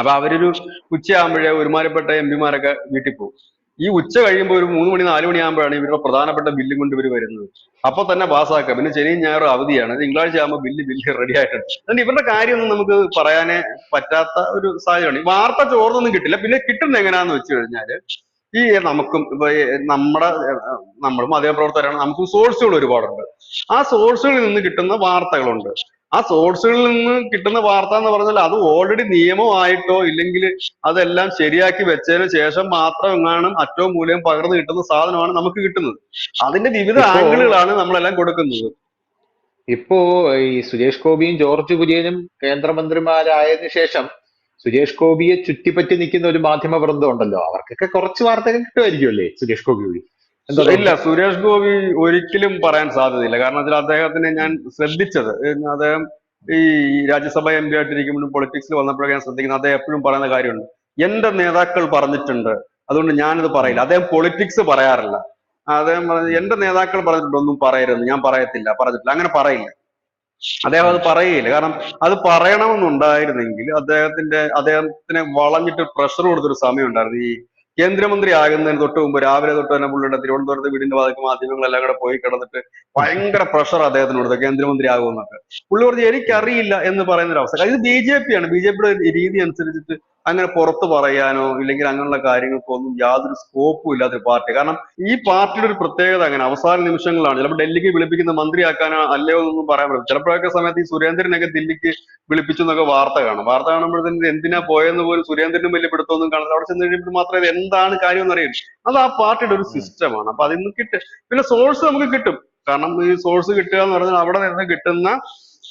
Speaker 2: അപ്പൊ അവരൊരു ഉച്ചയാകുമ്പോഴേ ഒരുമാനപ്പെട്ട എം പിമാരൊക്കെ വീട്ടിൽ പോകും. ഈ ഉച്ച കഴിയുമ്പോൾ ഒരു മൂന്ന് മണി നാല് മണി ആകുമ്പോഴാണ് ഇവരുടെ പ്രധാനപ്പെട്ട ബില്ലും കൊണ്ട് ഇവർ വരുന്നത്. അപ്പൊ തന്നെ പാസ്സാക്കുക പിന്നെ ശനിയും ഞായറും അവധിയാണ്. തിങ്കളാഴ്ച ആകുമ്പോൾ ബില്ല് ബില്ല് റെഡി ആയിട്ടുണ്ട്. അതുകൊണ്ട് ഇവരുടെ കാര്യമൊന്നും നമുക്ക് പറയാനേ പറ്റാത്ത ഒരു സാഹചര്യമാണ്. വാർത്ത ചോർന്നൊന്നും കിട്ടില്ല. പിന്നെ കിട്ടുന്ന എങ്ങനെയാന്ന് വെച്ച് കഴിഞ്ഞാൽ ഈ നമുക്കും ഇപ്പൊ നമ്മുടെ നമ്മളും അതേ പ്രവർത്തകരാണ്. നമുക്ക് സോഴ്സുകൾ ഒരുപാടുണ്ട്. ആ സോഴ്സുകളിൽ നിന്ന് കിട്ടുന്ന വാർത്തകളുണ്ട്. ആ സോഴ്സുകളിൽ നിന്ന് കിട്ടുന്ന വാർത്ത എന്ന് പറഞ്ഞാൽ അത് ഓൾറെഡി നിയമമായിട്ടോ ഇല്ലെങ്കിൽ അതെല്ലാം ശരിയാക്കി വെച്ചതിന് ശേഷം മാത്രം എങ്ങാനും ഏറ്റവും മൂലം പകർന്നു കിട്ടുന്ന സാധനമാണ് നമുക്ക് കിട്ടുന്നത്. അതിന്റെ വിവിധ ആംഗിളുകളാണ് നമ്മളെല്ലാം കൊടുക്കുന്നത്.
Speaker 1: ഇപ്പോ ഈ സുരേഷ് ഗോപിയും ജോർജ് കുര്യനും കേന്ദ്രമന്ത്രിമാരായതിനു ശേഷം സുരേഷ് ഗോപിയെ ചുറ്റിപ്പറ്റി നിൽക്കുന്ന ഒരു മാധ്യമ വൃന്ദം ഉണ്ടല്ലോ. അവർക്കൊക്കെ കുറച്ച് വാർത്തകൾ കിട്ടുമായിരിക്കും അല്ലേ സുരേഷ് ഗോപി വഴി
Speaker 2: ഇല്ല സുരേഷ് ഗോപി ഒരിക്കലും പറയാൻ സാധ്യതയില്ല. കാരണം അതിൽ അദ്ദേഹത്തിനെ ഞാൻ ശ്രദ്ധിച്ചത്. അദ്ദേഹം ഈ രാജ്യസഭ എം പി ആയിട്ടിരിക്കുമ്പോഴും പൊളിറ്റിക്സിൽ വന്നപ്പോഴൊക്കെ ഞാൻ ശ്രദ്ധിക്കുന്നത് അദ്ദേഹം എപ്പോഴും പറയുന്ന കാര്യമുണ്ട്. എന്റെ നേതാക്കൾ പറഞ്ഞിട്ടുണ്ട്. അതുകൊണ്ട് ഞാനിത് പറയില്ല. അദ്ദേഹം പൊളിറ്റിക്സ് പറയാറില്ല. അദ്ദേഹം പറഞ്ഞു എന്റെ നേതാക്കൾ പറഞ്ഞിട്ടുണ്ട്. ഒന്നും പറയരുത് ഞാൻ പറയത്തില്ല. പറഞ്ഞിട്ടില്ല. അങ്ങനെ പറയില്ല. അദ്ദേഹം അത് പറയില്ല. കാരണം അത് പറയണമെന്നുണ്ടായിരുന്നെങ്കിൽ അദ്ദേഹത്തിന്റെ അദ്ദേഹത്തിനെ വളഞ്ഞിട്ട് പ്രഷർ കൊടുത്തൊരു സമയം ഉണ്ടായിരുന്നു ഈ കേന്ദ്രമന്ത്രി ആകുന്നതിന് തൊട്ട് മുമ്പ് രാവിലെ തൊട്ട് തന്നെ പുള്ളിയുടെ തിരുവനന്തപുരത്ത് വീടിന്റെ വാതിക്ക് മാധ്യമങ്ങളെല്ലാം കൂടെ പോയി കിടന്നിട്ട് ഭയങ്കര പ്രഷർ അദ്ദേഹത്തിന് കൊടുത്തു കേന്ദ്രമന്ത്രി ആകുമെന്നൊക്കെ പുള്ളി പറഞ്ഞു എനിക്കറിയില്ല എന്ന് പറയുന്ന ഒരു അവസ്ഥ ഇത് ബി ജെ പി ആണ്. ബി ജെ പിയുടെ രീതി അനുസരിച്ചിട്ട് അങ്ങനെ പുറത്ത് പറയാനോ ഇല്ലെങ്കിൽ അങ്ങനെയുള്ള കാര്യങ്ങൾക്കോ ഒന്നും യാതൊരു സ്കോപ്പും ഇല്ലാത്തൊരു പാർട്ടി. കാരണം ഈ പാർട്ടിയുടെ ഒരു പ്രത്യേകത അങ്ങനെ അവസാന നിമിഷങ്ങളാണ്. ചിലപ്പോൾ ഡൽഹിക്ക് വിളിപ്പിക്കുന്ന മന്ത്രിയാക്കാനോ അല്ലയോ എന്നൊന്നും പറയാൻ പറ്റും ചിലപ്പോഴൊക്കെ സമയത്ത് ഈ സുരേന്ദ്രനൊക്കെ ദില്ലിക്ക് വിളിപ്പിച്ചു എന്നൊക്കെ വാർത്ത കാണും. വാർത്ത കാണുമ്പോഴത്തേന് എന്തിനാ പോയെന്ന് പോലും സുരേന്ദ്രനും വലിയ പിടുത്തമൊന്നും കാണില്ല അവിടെ ചെന്ന് കഴിയുമ്പോൾ മാത്രമേ എന്താണ് കാര്യം എന്ന് അറിയില്ല അത് ആ പാർട്ടിയുടെ ഒരു സിസ്റ്റമാണ് അപ്പൊ അതിൽ നിന്ന് കിട്ടും. പിന്നെ സോഴ്സ് നമുക്ക് കിട്ടും. കാരണം ഈ സോഴ്സ് കിട്ടുക എന്ന് പറഞ്ഞാൽ അവിടെ നിന്ന് കിട്ടുന്ന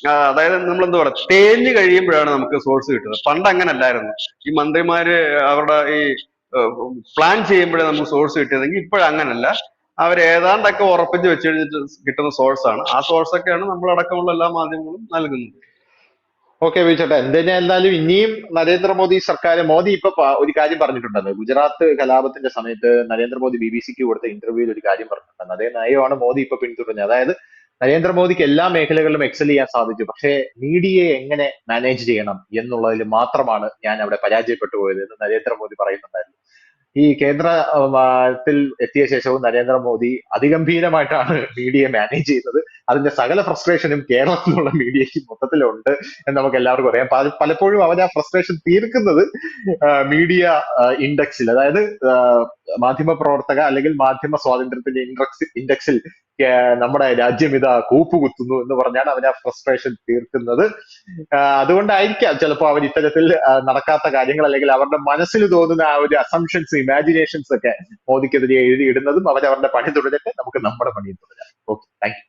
Speaker 2: അതായത് നമ്മൾ എന്താ പറയുക തേഞ്ഞു കഴിയുമ്പോഴാണ് നമുക്ക് സോഴ്സ് കിട്ടുന്നത്. പണ്ട് അങ്ങനെ അല്ലായിരുന്നു ഈ മന്ത്രിമാര് അവരുടെ ഈ പ്ലാൻ ചെയ്യുമ്പോഴേ നമുക്ക് സോഴ്സ് കിട്ടിയതെങ്കിൽ ഇപ്പോഴങ്ങനല്ല അവർ ഏതാണ്ടൊക്കെ ഉറപ്പിച്ച് വെച്ച് കഴിഞ്ഞിട്ട് കിട്ടുന്ന സോഴ്സ് ആണ്. ആ സോഴ്സ് ഒക്കെയാണ് നമ്മളടക്കമുള്ള എല്ലാ മാധ്യമങ്ങളും നൽകുന്നത്.
Speaker 1: ഓക്കെ വിളിച്ചോട്ടെ എന്തിനാ എന്തായാലും ഇനിയും നരേന്ദ്രമോദി സർക്കാർ മോദി ഇപ്പൊ ഒരു കാര്യം പറഞ്ഞിട്ടുണ്ടല്ലോ. ഗുജറാത്ത് കലാപത്തിന്റെ സമയത്ത് നരേന്ദ്രമോദി ബി ബി സിക്ക് കൊടുത്ത ഇന്റർവ്യൂവിൽ ഒരു കാര്യം പറഞ്ഞിട്ടുണ്ടായിരുന്നു അതേ നയമാണ് മോദി ഇപ്പൊ പിന്തുടരുന്നത്. അതായത് നരേന്ദ്രമോദിക്ക് എല്ലാ മേഖലകളിലും എക്സൽ ചെയ്യാൻ സാധിച്ചു. പക്ഷേ മീഡിയയെ എങ്ങനെ മാനേജ് ചെയ്യണം എന്നുള്ളതിൽ മാത്രമാണ് ഞാൻ അവിടെ പരാജയപ്പെട്ടു പോയത് എന്ന് നരേന്ദ്രമോദി പറയുന്നുണ്ടായിരുന്നു. ഈ കേന്ദ്രത്തിൽ എത്തിയ ശേഷവും നരേന്ദ്രമോദി അതിഗംഭീരമായിട്ടാണ് മീഡിയയെ മാനേജ് ചെയ്യുന്നത്. അതിന്റെ സകല ഫ്രസ്ട്രേഷനും കേരളത്തിലുള്ള മീഡിയയ്ക്ക് മൊത്തത്തിലുണ്ട് എന്ന് നമുക്ക് എല്ലാവർക്കും അറിയാം. പല- പലപ്പോഴും അവൻ ആ ഫ്രസ്ട്രേഷൻ തീർക്കുന്നത് മീഡിയ ഇൻഡെക്സിൽ അതായത് മാധ്യമ പ്രവർത്തക അല്ലെങ്കിൽ മാധ്യമ സ്വാതന്ത്ര്യത്തിന്റെ ഇൻഡെക്സ് ഇൻഡെക്സിൽ നമ്മുടെ രാജ്യം ഇതാ കൂപ്പുകുത്തുന്നു എന്ന് പറഞ്ഞാണ് അവൻ ആ ഫ്രസ്ട്രേഷൻ തീർക്കുന്നത്. അതുകൊണ്ടായിരിക്കാം ചിലപ്പോൾ അവൻ ഇത്തരത്തിൽ നടക്കാത്ത കാര്യങ്ങൾ അല്ലെങ്കിൽ അവരുടെ മനസ്സിൽ തോന്നുന്ന ആ ഒരു അസംഷൻസ് ഇമാജിനേഷൻസ് ഒക്കെ മോദിക്കെതിരെ എഴുതിയിടുന്നതും അവരവരുടെ പണി തുടരട്ടെ. നമുക്ക് നമ്മുടെ പണി തുടരാം. Okay thank